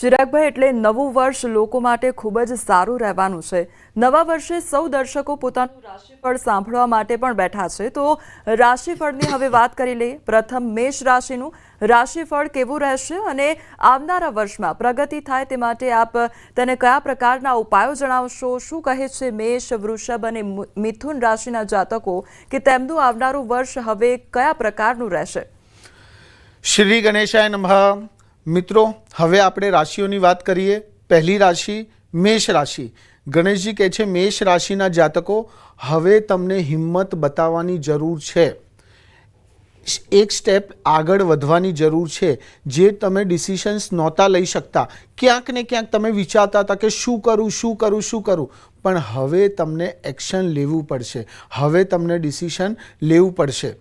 ચિરાગભાઈ, એટલે નવું વર્ષ લોકો માટે ખૂબ જ સારું રહેવાનું છે. નવા વર્ષે સૌ દર્શકો પોતાનું રાશિફળ સાંભળવા માટે પણ બેઠા છે. તો રાશિફળની હવે વાત કરી લઈએ. પ્રથમ મેષ રાશિનું રાશિફળ કેવું રહેશે અને આવનારા વર્ષમાં પ્રગતિ થાય તે માટે આપ તેને કયા પ્રકારના ઉપાયો જણાવશો? શું કહે છે મેષ, વૃષભ અને મિથુન રાશિના જાતકો કે તેમનું આવનારું વર્ષ હવે કયા પ્રકારનું રહેશે? શ્રી ગણેશાય નમઃ. મિત્રો, હવે આપણે રાશિઓની વાત કરીએ. પહેલી રાશિ મેષ રાશિ. ગણેશજી કહે છે, મેષ રાશિના જાતકો, હવે તમને હિંમત બતાવવાની જરૂર છે. એક સ્ટેપ આગળ વધવાની જરૂર છે. જે તમે ડિસિશન્સ નહોતા લઈ શકતા. ક્યાંક ને ક્યાંક તમે વિચારતા હતા કે શું કરું શું કરું શું કરું. પણ હવે તમને એક્શન લેવું પડશે. હવે તમને ડિસિશન લેવું પડશે.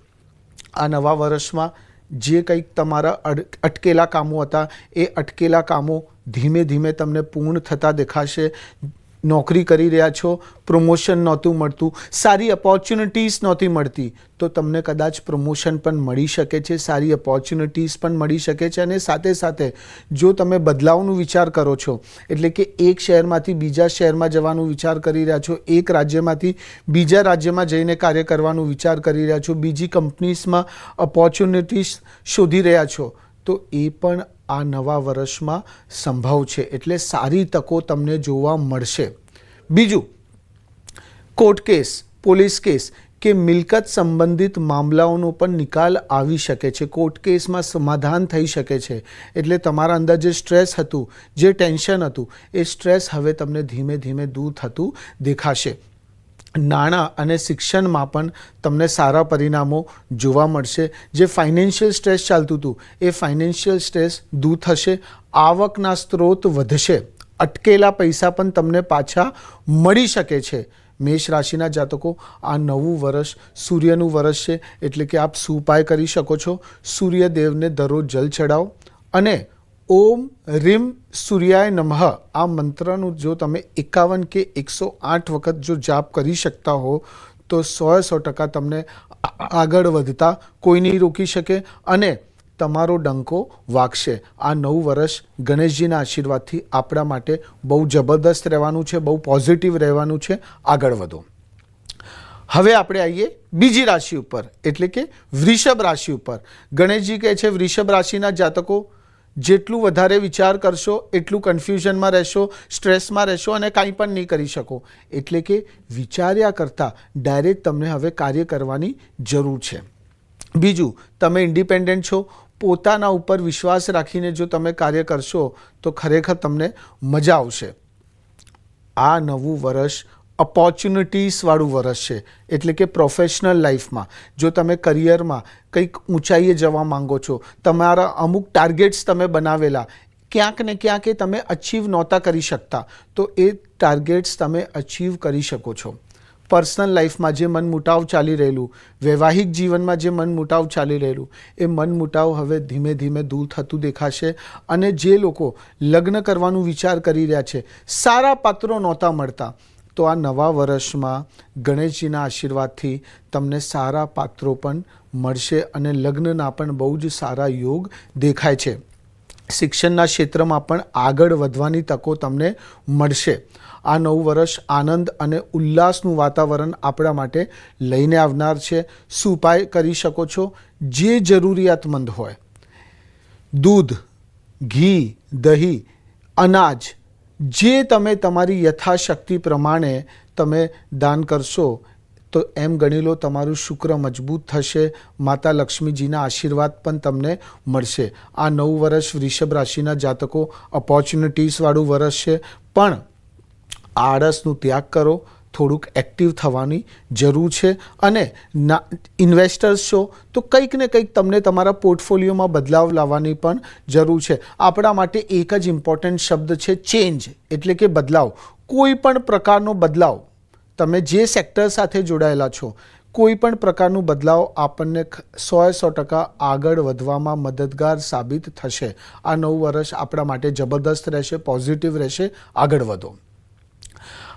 આ નવા વર્ષમાં જે કંઈક તમારા અટકેલા કામો હતા, એ અટકેલા કામો ધીમે ધીમે તમને પૂર્ણ થતા દેખાશે. નોકરી કરી રહ્યા છો પ્રમોશન નહોતું મળતું, સારી ઓપોર્ચ્યુનિટીઝ નહોતી મળતી, તો તમને કદાચ પ્રમોશન પણ મળી શકે છે, સારી ઓપોર્ચ્યુનિટીઝ પણ મળી શકે છે અને સાથે સાથે જો તમે બદલાવનું વિચાર કરો છો, એટલે કે એક શહેરમાંથી બીજા શહેરમાં જવાનું વિચાર કરી રહ્યા છો, એક રાજ્યમાંથી બીજા રાજ્યમાં જઈને કાર્ય કરવાનું વિચાર કરી રહ્યા છો, બીજી કંપનીઝમાં ઓપોર્ચ્યુનિટીઝ શોધી રહ્યા છો, તો એ પણ આ નવા વર્ષમાં સંભવ છે. એટલે સારી તકો તમને જોવા મળશે. બીજું, કોર્ટ કેસ, પોલીસ કેસ કે મિલકત સંબંધિત મામલાઓનો પણ નિકાલ આવી શકે છે. કોર્ટ કેસમાં સમાધાન થઈ શકે છે. એટલે તમારા અંદર જે સ્ટ્રેસ હતું, જે ટેન્શન હતું, એ સ્ટ્રેસ હવે તમને ધીમે ધીમે દૂર થતું દેખાશે. નાણાં અને શિક્ષણમાં પણ તમને સારા પરિણામો જોવા મળશે. જે ફાઇનાન્શિયલ સ્ટ્રેસ ચાલતું હતું, એ ફાઇનાન્શિયલ સ્ટ્રેસ દૂર થશે, આવકના સ્ત્રોત વધશે, અટકેલા પૈસા પણ તમને પાછા મળી શકે છે. મેષ રાશિના જાતકો, આ નવું વર્ષ સૂર્યનું વર્ષ છે, એટલે કે આપ શું ઉપાય કરી શકો છો? સૂર્યદેવને દરરોજ જલ ચડાવો અને ઓમ રીમ સૂર્યાય નમઃ. આ મંત્રનું જો તમે એકાવન કે એકસો આઠ વખત જો જાપ કરી શકતા હો, તો સો સો ટકા તમને આગળ વધતા કોઈ નહીં રોકી શકે અને તમારો ડંકો વાગશે. આ નવું વર્ષ ગણેશજીના આશીર્વાદથી આપણા માટે બહુ જબરદસ્ત રહેવાનું છે, બહુ પોઝિટિવ રહેવાનું છે. આગળ વધો. હવે આપણે આવીએ બીજી રાશિ ઉપર, એટલે કે વૃષભ રાશિ ઉપર. ગણેશજી કહે છે, વૃષભ રાશિના જાતકો જેટલું વધારે વિચાર કરશો, એટલું કન્ફ્યુઝનમાં રહેશો સ્ટ્રેસમાં રહેશો અને કાંઈ પણ નહીં કરી શકો. એટલે કે વિચાર્યા કરતાં ડાયરેક્ટ તમને હવે કાર્ય કરવાની જરૂર છે. બીજું, તમે ઇન્ડિપેન્ડન્ટ છો. પોતાના ઉપર વિશ્વાસ રાખીને જો તમે કાર્ય કરશો, તો ખરેખર તમને મજા આવશે. આ નવું વર્ષ ઓપોર્ચ્યુનિટીઝવાળું વર્ષ છે. એટલે કે પ્રોફેશનલ લાઈફમાં જો તમે કરિયરમાં કંઈક ઊંચાઈએ જવા માંગો છો, તમારા અમુક ટાર્ગેટ્સ તમે બનાવેલા, ક્યાંક ને ક્યાંક એ તમે અચીવ નહોતા કરી શકતા, તો એ ટાર્ગેટ્સ તમે અચીવ કરી શકો છો. પર્સનલ લાઈફમાં જે મનમુટાવ ચાલી રહેલું, વૈવાહિક જીવનમાં જે મનમુટાવ ચાલી રહેલું, એ મનમુટાવ હવે ધીમે ધીમે દૂર થતું દેખાશે અને જે લોકો લગ્ન કરવાનું વિચાર કરી રહ્યા છે, સારા પાત્રો નહોતા મળતા. તો આ નવા વર્ષમાં ગણેશજીના આશીર્વાદથી તમને સારા પાત્રો પણ મળશે અને લગ્નના પણ બહુ જ સારા યોગ દેખાય છે. શિક્ષણના ક્ષેત્રમાં પણ આગળ વધવાની તકો તમને મળશે. આ નવું વર્ષ આનંદ અને ઉલ્લાસનું વાતાવરણ આપણા માટે લઈને આવનાર છે. શું ઉપાય કરી શકો છો? જે જરૂરિયાતમંદ હોય. દૂધ, ઘી, દહીં, અનાજ જે તમે તમારી યથાશક્તિ પ્રમાણે તમે દાન કરશો, તો એમ ગણી લો તમારું શુક્ર મજબૂત થશે, માતા લક્ષ્મીજીના આશીર્વાદ પણ તમને મળશે. આ નવું વર્ષ વૃષભ રાશિના જાતકો ઓપોર્ચ્યુનિટીસવાળું વર્ષ છે. પણ આળસનું ત્યાગ કરો થોડુંક એક્ટિવ થવાની જરૂર છે અને ના ઇન્વેસ્ટર્સ છો, તો કંઈક ને કંઈક તમને તમારા પોર્ટફોલિયોમાં બદલાવ લાવવાની પણ જરૂર છે. આપણા માટે એક જ ઇમ્પોર્ટન્ટ શબ્દ છે ચેન્જ એટલે કે બદલાવ. કોઈ પણ પ્રકારનો બદલાવ તમે જે સેક્ટર સાથે જોડાયેલા છો, કોઈ પણ પ્રકારનું બદલાવ આપણને સો સો ટકા આગળ વધવામાં મદદગાર સાબિત થશે. આ નવું વર્ષ આપણા માટે જબરદસ્ત રહેશે પોઝિટિવ રહેશે, આગળ વધો.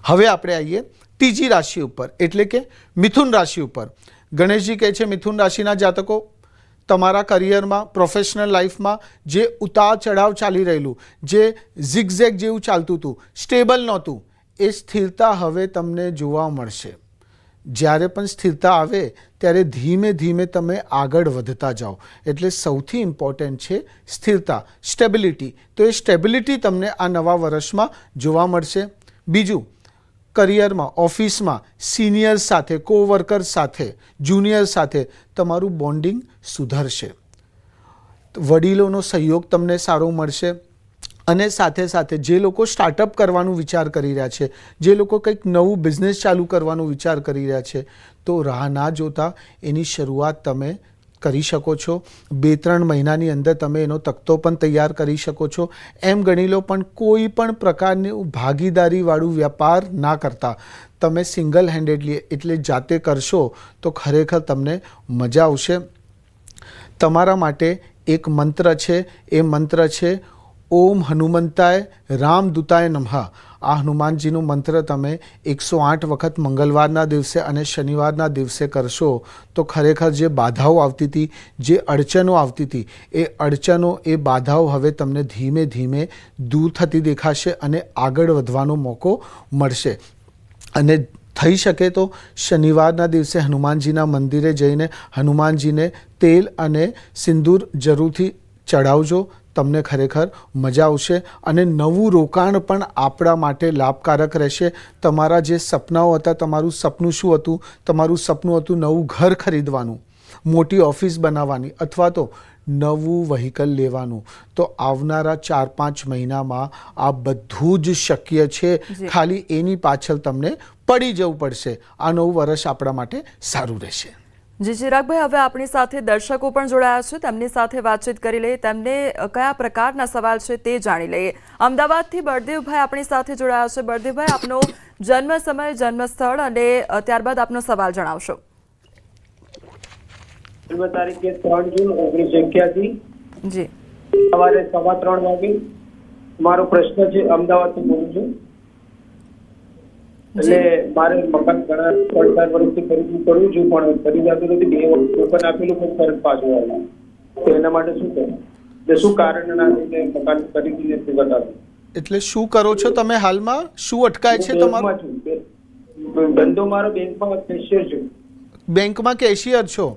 હવે આપણે આવીએ ત્રીજી રાશિ ઉપર, એટલે કે મિથુન રાશિ ઉપર. ગણેશજી કહે છે, મિથુન રાશિના જાતકો, તમારા કરિયરમાં પ્રોફેશનલ લાઈફમાં જે ઉતાર ચઢાવ ચાલી રહેલું, જે ઝિગઝેગ જેવું ચાલતું હતું સ્ટેબલ નહોતું, એ સ્થિરતા હવે તમને જોવા મળશે. જ્યારે પણ સ્થિરતા આવે, ત્યારે ધીમે ધીમે તમે આગળ વધતા જાઓ. એટલે સૌથી ઇમ્પોર્ટન્ટ છે સ્થિરતા સ્ટેબિલિટી તો એ સ્ટેબિલિટી તમને આ નવા વર્ષમાં જોવા મળશે. બીજું કરિયરમાં, ઓફિસમાં, સિનિયર સાથે, કોવર્કર સાથે, જુનિયર સાથે તમારું બોન્ડિંગ સુધરશે. વડીલોનો સહયોગ તમને સારો મળશે અને સાથે સાથે જે લોકો સ્ટાર્ટઅપ કરવાનું વિચાર કરી રહ્યા છે, જે લોકો કંઈક નવું બિઝનેસ ચાલુ કરવાનો વિચાર કરી રહ્યા છે, તો રાહ ના જોતા એની શરૂઆત તમે કરી શકો છો. બે, ત્રણ મહિનાની અંદર તમે એનો તખતો પણ તૈયાર કરી શકો છો. એમ ગણી લો, પણ કોઈ પણ પ્રકારની ભાગીદારીવાળું વ્યાપાર ના કરતા. તમે સિંગલ હેન્ડેડલી એટલે જાતે કરશો તો ખરેખર તમને મજા આવશે. તમારા માટે એક મંત્ર છે. એ મંત્ર છે ઓમ હનુમંતાય રામદૂતાય નમઃ. આ હનુમાનજીનું મંત્ર તમે એકસો આઠ વખત મંગળવારના દિવસે અને શનિવારના દિવસે કરશો તો ખરેખર જે બાધાઓ આવતી હતી, જે અડચણો આવતી હતી, એ અડચણો, એ બાધાઓ હવે તમને ધીમે ધીમે દૂર થતી દેખાશે અને આગળ વધવાનો મોકો મળશે. અને થઈ શકે તો શનિવારના દિવસે હનુમાનજીના મંદિરે જઈને હનુમાનજીને તેલ અને સિંદૂર જરૂરથી ચડાવજો તમને ખરેખર મજા આવશે અને નવું રોકાણ પણ આપણા માટે લાભકારક રહેશે. તમારા જે સપનાઓ હતા તમારું સપનું શું હતું? તમારું સપનું હતું નવું ઘર ખરીદવાનું મોટી ઓફિસ બનાવવાની અથવા તો નવું વ્હીકલ લેવાનું. તો આવનારા ચાર પાંચ મહિનામાં આ બધું જ શક્ય છે. ખાલી એની પાછળ તમને પડી જવું પડશે. આ નવું વર્ષ આપણા માટે સારું રહેશે. જી ચિરાગભાઈ હવે આપણી સાથે દર્શકો પણ જોડાયા છે. તેમની સાથે વાતચીત કરી લઈએ. તેમને કયા પ્રકારના સવાલ છે તે જાણી લઈએ. અમદાવાદથી બળદેવભાઈ આપણી સાથે જોડાયા છે. બળદેવભાઈ આપનો જન્મ સમય જન્મ સ્થળ અને ત્યારબાદ આપનો સવાલ જણાવશો. જન્મ તારીખે ત્રણ જૂન ઓગણીસો એક્યાસી. જી. સવારે સવા ત્રણ વાગે મારો પ્રશ્ન છે અમદાવાદથી બોલું છું. એટલે મારે મકાન ઘણા ત્રણ ચાર વર્ષથી ખરીદી કરું છું પણ ખરીદાતું નથી. બે વર્ષ ટોકન આપેલું પણ ફરજ પાછું આવ્યું. તો એના માટે શું કરું? એટલે શું કારણ ના લઈને મકાન ખરીદી નથી બતાવ્યું એટલે શું કરો છો તમે હાલમાં? શું અટકાય છે તમારું? ધંધો મારો બેંકમાં કેશિયર છું. બેંકમાં કેશિયર છો?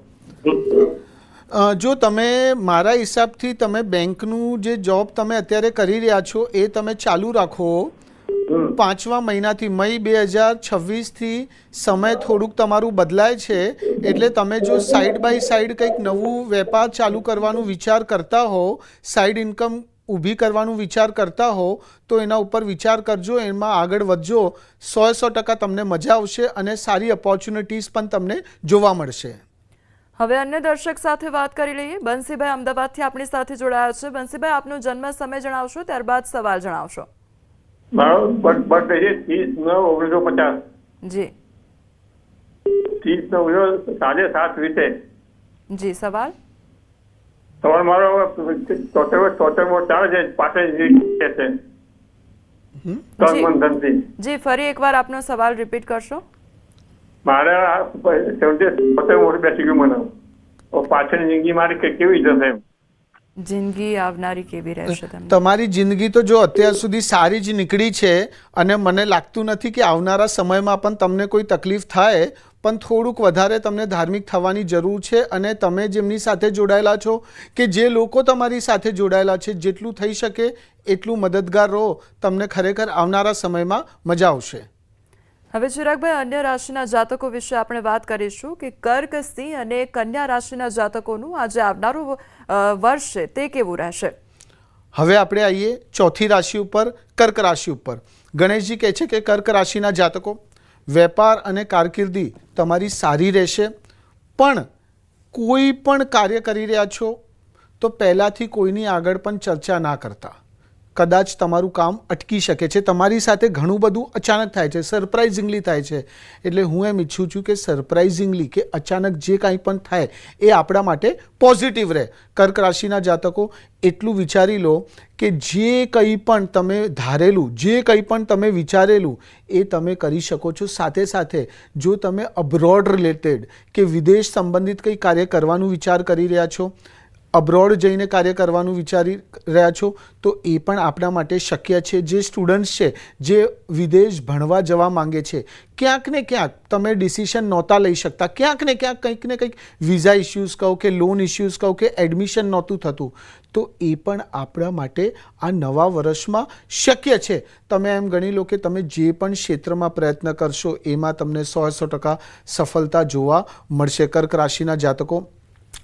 જો તમે મારા હિસાબથી તમે બેંકનું જે જોબ તમે અત્યારે કરી રહ્યા છો એ તમે ચાલુ રાખો. પાંચમા મહિનાથી મઈ બે હજાર છવ્વીસથી સમય થોડુંક તમારું બદલાય છે એટલે તમે જો સાઈડ બાય સાઈડ કંઈક નવું વેપાર ચાલુ કરવાનું વિચાર કરતા હો સાઈડ ઇન્કમ ઊભી કરવાનું વિચાર કરતા હો તો એના ઉપર વિચાર કરજો એમાં આગળ વધજો. સો સો ટકા તમને મજા આવશે અને સારી ઓપોર્ચ્યુનિટીઝ પણ તમને જોવા મળશે. હવે અન્ય દર્શક સાથે વાત કરી લઈએ. બંસીભાઈ અમદાવાદથી આપણી સાથે જોડાયા છે. બંસીભાઈ આપનો જન્મ સમય જણાવશો ત્યારબાદ સવાલ જણાવશો. મારો બર્થડે છે ત્રીસ નવ ઓગણીસો પચાસ. જી. ત્રીસ નવ સાંજે સાત વીસે જી સવાલ? તમારો મારો ચોતેર ચાલે છે પાછળ છે. જી. જી ફરી એકવાર આપનો સવાલ રિપીટ કરશો? મારે સેવન્ટી વર્ષ બેસી ગયું મને. પાછળની જિંદગી મારી કે- કેવી જશે એમ? જિંદગી આવનારી કેવી રહેશે તમને? તમારી જિંદગી તો જો અત્યાર સુધી સારી જ નીકળી છે અને મને લાગતું નથી કે આવનારા સમયમાં પણ તમને કોઈ તકલીફ થાય, પણ થોડુંક વધારે તમને ધાર્મિક થવાની જરૂર છે અને તમે જેમની સાથે જોડાયેલા છો કે જે લોકો તમારી સાથે જોડાયેલા છે, જેટલું થઈ શકે એટલું મદદગાર રહો, તમને ખરેખર આવનારા સમયમાં મજા આવશે. હવે ચિરાગભાઈ અન્ય રાશિના જાતકો વિશે આપણે વાત કરીશું કે કર્ક, સિંહ અને કન્યા રાશિના જાતકોનું આજે આવનારું વર્ષ છે. તે કેવું રહેશે? હવે આપણે આવીએ ચોથી રાશિ ઉપર, કર્ક રાશિ ઉપર. ગણેશજી કહે છે કે કર્ક રાશિના જાતકો, વેપાર અને કારકિર્દી તમારી સારી રહેશે, પણ કોઈ પણ કાર્ય કરી રહ્યા છો, તો પહેલાંથી કોઈની આગળ પણ ચર્ચા ના કરતા. કદાચ તમારું કામ અટકી શકે છે. તમારી સાથે ઘણું બધું અચાનક થાય છે. સરપ્રાઇઝિંગલી થાય છે. એટલે હું એમ ઈચ્છું છું કે સરપ્રાઇઝિંગલી કે અચાનક જે કાંઈ પણ થાય એ આપણા માટે પોઝિટિવ રહે. કર્ક રાશિના જાતકો, એટલું વિચારી લો કે જે કંઈ પણ તમે ધારેલું, જે કંઈ પણ તમે વિચારેલું એ તમે કરી શકો છો. સાથે સાથે જો તમે અબ્રોડ રિલેટેડ કે વિદેશ સંબંધિત કંઈ કાર્ય કરવાનું વિચાર કરી રહ્યા છો અબ્રોડ જઈને કાર્ય કરવાનું વિચારી રહ્યા છો, તો એ પણ આપણા માટે શક્ય છે. જે સ્ટુડન્ટ્સ છે, જે વિદેશ ભણવા જવા માંગે છે, ક્યાંક ને ક્યાંક તમે ડિસિશન નહોતા લઈ શકતા. ક્યાંક ને ક્યાંક કંઈક ને કંઈક વિઝા ઇસ્યુઝ કહો કે લોન ઇસ્યુઝ કહો કે એડમિશન નહોતું થતું. તો એ પણ આપણા માટે આ નવા વર્ષમાં શક્ય છે. તમે એમ ગણી લો કે તમે જે પણ ક્ષેત્રમાં પ્રયત્ન કરશો, એમાં તમને સો સો ટકા સફળતા જોવા મળશે. કર્ક રાશિના જાતકો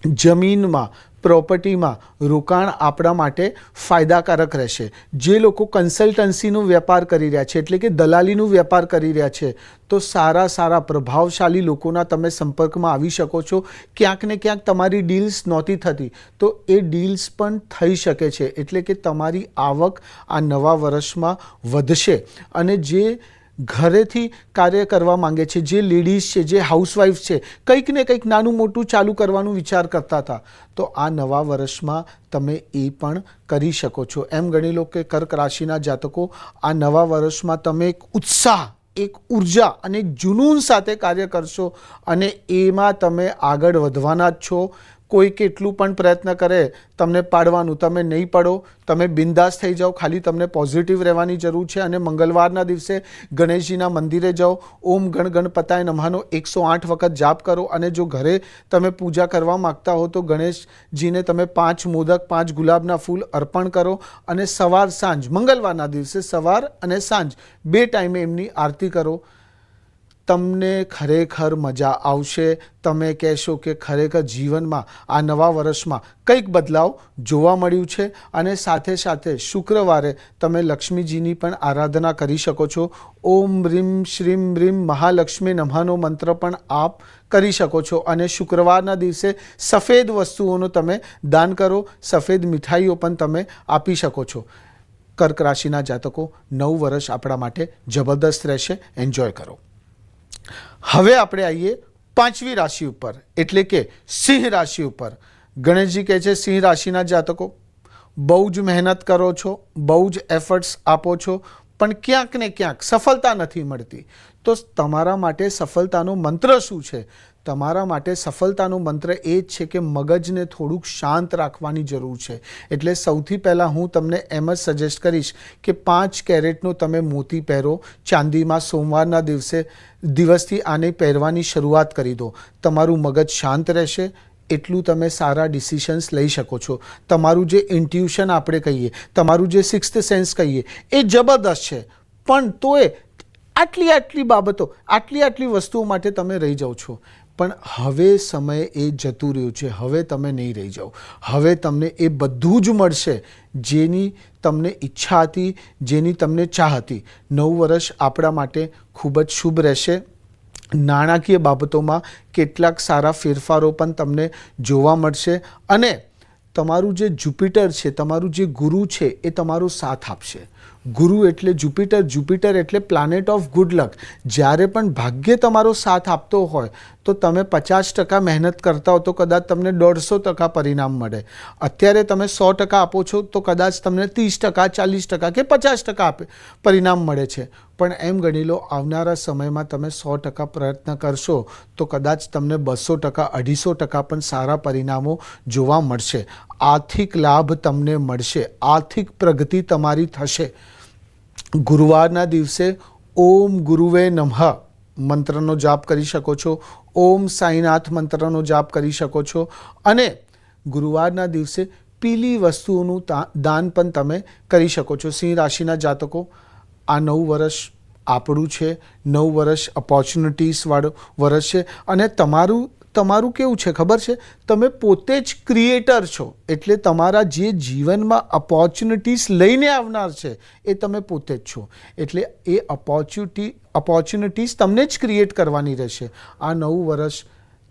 જમીનમાં, પ્રોપર્ટીમાં રોકાણ આપણા માટે ફાયદાકારક રહેશે. જે લોકો કન્સલ્ટન્સીનો વેપાર કરી રહ્યા છે, એટલે કે દલાલીનું વેપાર કરી રહ્યા છે, તો સારા સારા પ્રભાવશાળી લોકોના તમે સંપર્કમાં આવી શકો છો. ક્યાંક ને ક્યાંક તમારી ડીલ્સ નહોતી થતી, તો એ ડીલ્સ પણ થઈ શકે છે. એટલે કે તમારી આવક આ નવા વર્ષમાં વધશે. અને જે ઘરેથી કાર્ય કરવા માંગે છે. જે લેડીઝ છે, જે હાઉસવાઈફ છે, કંઈક ને કંઈક નાનું મોટું ચાલુ કરવાનું વિચાર કરતા હતા. તો આ નવા વર્ષમાં તમે એ પણ કરી શકો છો. એમ ગણી લો કે કર્ક રાશિના જાતકો, આ નવા વર્ષમાં તમે એક ઉત્સાહ, એક ઊર્જા અને જુનૂન સાથે કાર્ય કરશો અને એમાં તમે આગળ વધવાના જ છો. કોઈ કેટલું પણ પ્રયત્ન કરે, તમને પાડવાનું. તમે નહીં પડો, તમે બિંદાસ થઈ જાઓ. ખાલી તમને પોઝિટિવ રહેવાની જરૂર છે અને મંગળવારના દિવસે ગણેશજીના મંદિરે જાઓ. ઓમ ગણ ગણપતાય નમાનો એકસો આઠ વખત જાપ કરો અને જો ઘરે તમે પૂજા કરવા માગતા હો તો ગણેશજીને તમે પાંચ મોદક, પાંચ ગુલાબના ફૂલ અર્પણ કરો અને સવાર સાંજ, મંગળવારના દિવસે સવાર અને સાંજ, બે ટાઈમે એમની આરતી કરો. તમને ખરેખર મજા આવશે. તમે કહેશો કે ખરેખર જીવનમાં આ નવા વર્ષમાં કંઈક બદલાવ જોવા મળ્યું છે અને સાથે સાથે શુક્રવારે તમે લક્ષ્મીજીની પણ આરાધના કરી શકો છો. ઓમ રીમ શ્રીમ રીમ મહાલક્ષ્મી નમઃનો મંત્ર પણ આપ કરી શકો છો. અને શુક્રવારના દિવસે સફેદ વસ્તુઓનો તમે દાન કરો, સફેદ મીઠાઈઓ પણ તમે આપી શકો છો. કર્ક રાશિના જાતકો, નવ વર્ષ આપણા માટે જબરદસ્ત રહેશે. એન્જોય કરો. હવે આપણે આવીએ પાંચમી રાશિ ઉપર, એટલે કે સિંહ રાશિ ઉપર. ગણેશજી કહે છે, સિંહ રાશિના જાતકો, બહુ જ મહેનત કરો છો, બહુ જ એફર્ટ્સ આપો છો, પણ ક્યાંક ને ક્યાંક સફળતા નથી મળતી. તો તમારા માટે સફળતાનો મંત્ર શું છે? તમારા માટે સફળતાનો મંત્ર એ જ છે કે મગજને થોડુંક શાંત રાખવાની જરૂર છે. એટલે સૌથી પહેલાં હું તમને એમ જ સજેસ્ટ કરીશ કે પાંચ કેરેટનો તમે મોતી પહેરો. ચાંદીમાં સોમવારના દિવસે, દિવસથી આને પહેરવાની શરૂઆત કરી દો. તમારું મગજ શાંત રહેશે. એટલું તમે સારા ડિસિશન્સ લઈ શકો છો. તમારું જે ઇન્ટ્યુશન આપણે કહીએ, તમારું જે સિક્સ્થ સેન્સ કહીએ, એ જબરદસ્ત છે. પણ તોય આટલી આટલી બાબતો આટલી આટલી વસ્તુઓ માટે તમે રહી જાઓ છો. પણ હવે સમય એ જતું રહ્યું છે, હવે તમે નહીં રહી જાઓ. હવે તમને એ બધું જ મળશે જેની તમને ઈચ્છા હતી, જેની તમને ચાહ હતી. નવ વર્ષ આપણા માટે ખૂબ જ શુભ રહેશે. નાણાકીય બાબતોમાં કેટલાક સારા ફેરફારો પણ તમને જોવા મળશે અને તમારું જે જુપિટર છે, તમારું જે ગુરુ છે, એ તમારો સાથ આપશે. ગુરુ એટલે જુપિટર જુપિટર એટલે પ્લાનેટ ઓફ ગુડ લક જ્યારે પણ ભાગ્ય તમારો સાથ આપતો હોય તો તમે પચાસ ટકા મહેનત કરતા હો તો કદાચ તમને દોઢસો ટકા પરિણામ મળે. અત્યારે તમે સો ટકા આપો છો તો કદાચ તમને ત્રીસ ટકા, ચાલીસ ટકા કે પચાસ ટકા આપે, પરિણામ મળે છે. પણ એમ ગણી લો, આવનારા સમયમાં તમે સો ટકા પ્રયત્ન કરશો તો કદાચ તમને બસો ટકા, અઢીસો ટકા પણ સારા પરિણામો જોવા મળશે. આર્થિક લાભ તમને મળશે. આર્થિક પ્રગતિ તમારી થશે. ગુરુવારના દિવસે ઓમ ગુરુવે નમઃ મંત્રનો જાપ કરી શકો છો. ઓમ સાઈનાથ મંત્રનો જાપ કરી શકો છો. અને ગુરુવારના દિવસે પીલી વસ્તુઓનું દાન પણ તમે કરી શકો છો. સિંહ રાશિના જાતકો, આ નવ વર્ષ આપણું છે. નવ વર્ષ ઓપોર્ચ્યુનિટીસવાળું વર્ષ છે. અને તમારું તમારું કેવું છે? ખબર છે? તમે પોતે જ ક્રિએટર છો. એટલે તમારા જે જીવનમાં ઓપોર્ચ્યુનિટીઝ લઈને આવનાર છે, એ તમે પોતે જ છો. એટલે એ ઓપોર્ચ્યુનિટી ઓપોર્ચ્યુનિટીઝ તમને જ ક્રિએટ કરવાની રહેશે. આ નવું વર્ષ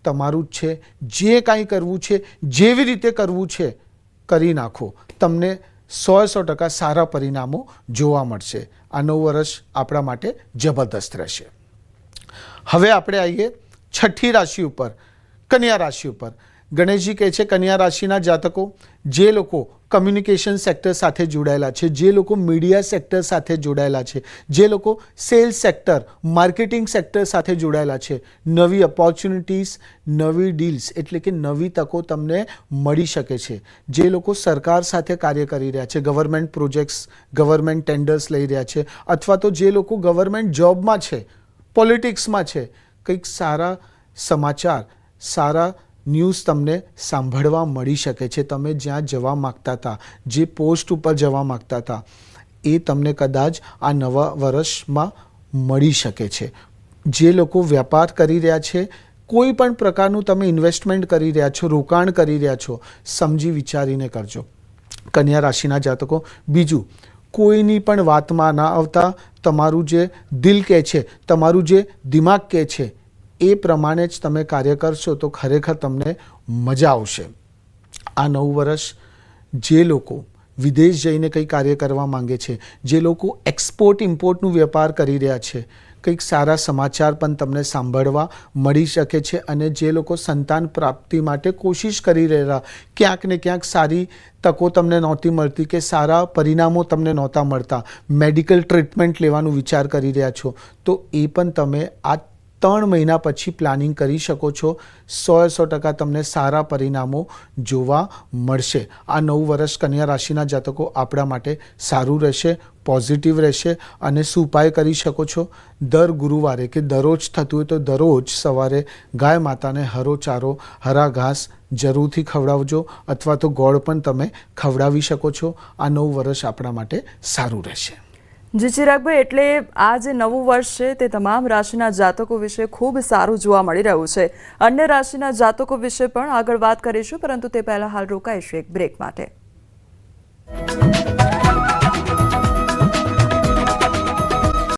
તમારું જ છે. જે કાંઈ કરવું છે, જેવી રીતે કરવું છે, કરી નાખો. તમને સો સો ટકા સારા પરિણામો જોવા મળશે. આ નવું વર્ષ આપણા માટે જબરદસ્ત રહેશે. હવે આપણે આવીએ છઠ્ઠી રાશિ ઉપર. કન્યા રાશિ ઉપર. ગણેશજી કહે છે, કન્યા રાશિના જાતકો, જે લોકો કમ્યુનિકેશન સેક્ટર સાથે જોડાયેલા છે, જે લોકો મીડિયા સેક્ટર સાથે જોડાયેલા છે, જે લોકો સેલ્સ સેક્ટર માર્કેટિંગ સેક્ટર સાથે જોડાયેલા છે, નવી ઓપોર્ચ્યુનિટીઝ નવી ડીલ્સ એટલે કે નવી તકો તમને મળી શકે છે. જે લોકો સરકાર સાથે કાર્ય કરી રહ્યા છે ગવર્મેન્ટ પ્રોજેક્ટ્સ ગવર્મેન્ટ ટેન્ડર્સ લઈ રહ્યા છે, અથવા તો જે લોકો ગવર્મેન્ટ જોબમાં છે પોલિટિક્સમાં છે, કંઈક સારા સમાચાર સારા ન્યૂઝ તમને સાંભળવા મળી શકે છે. તમે જ્યાં જવા માગતા હતા, જે પોસ્ટ ઉપર જવા માગતા હતા, એ તમને કદાચ આ નવા વર્ષમાં મળી શકે છે. જે લોકો વ્યાપાર કરી રહ્યા છે, કોઈ પણ પ્રકારનું તમે ઇન્વેસ્ટમેન્ટ કરી રહ્યા છો, રોકાણ કરી રહ્યા છો, સમજી વિચારીને કરજો. કન્યા રાશિના જાતકો, બીજું, કોઈની પણ વાતમાં ના આવતા, તમારું જે દિલ કહે છે, તમારું જે દિમાગ કહે છે એ પ્રમાણે જ તમે કાર્ય કરશો તો ખરેખર તમને મજા આવશે. આ નવું વર્ષ જે લોકો વિદેશ જઈને કંઈ કાર્ય કરવા માંગે છે, જે લોકો એક્સપોર્ટ ઇમ્પોર્ટનું વેપાર કરી રહ્યા છે, કંઈક સારા સમાચાર પણ તમને સાંભળવા મળી શકે છે અને જે લોકો સંતાન પ્રાપ્તિ માટે કોશિશ કરી રહ્યા, ક્યાંક ને ક્યાંક સારી તકો તમને નહોતી મળતી કે સારા પરિણામો તમને નહોતા મળતા મેડિકલ ટ્રીટમેન્ટ લેવાનું વિચાર કરી રહ્યા છો, તો એ પણ તમે આ ત્રણ મહિના પછી પ્લાનિંગ કરી શકો છો. સો સો ટકા તમને સારા પરિણામો જોવા મળશે. આ નવું વર્ષ કન્યા રાશિના જાતકો આપણા માટે સારું રહેશે, પોઝિટિવ રહેશે અને શું ઉપાય કરી શકો છો. દર ગુરુવારે કે દરરોજ થતું હોય તો દરરોજ સવારે ગાય માતાને હરો ચારો, હરા ઘાસ જરૂરથી ખવડાવજો અથવા તો ગોળ પણ તમે ખવડાવી શકો છો. આ નવું વર્ષ આપણા માટે સારું રહેશે. જી ચિરાગભાઈ એટલે આ જે નવું વર્ષ છે તે તમામ રાશિના જાતકો વિશે ખૂબ સારું જોવા મળી રહ્યું છે. અન્ય રાશિના જાતકો વિશે પણ આગળ વાત કરીશું, પરંતુ તે પહેલા હાલ રોકાઈશું એક બ્રેક માટે.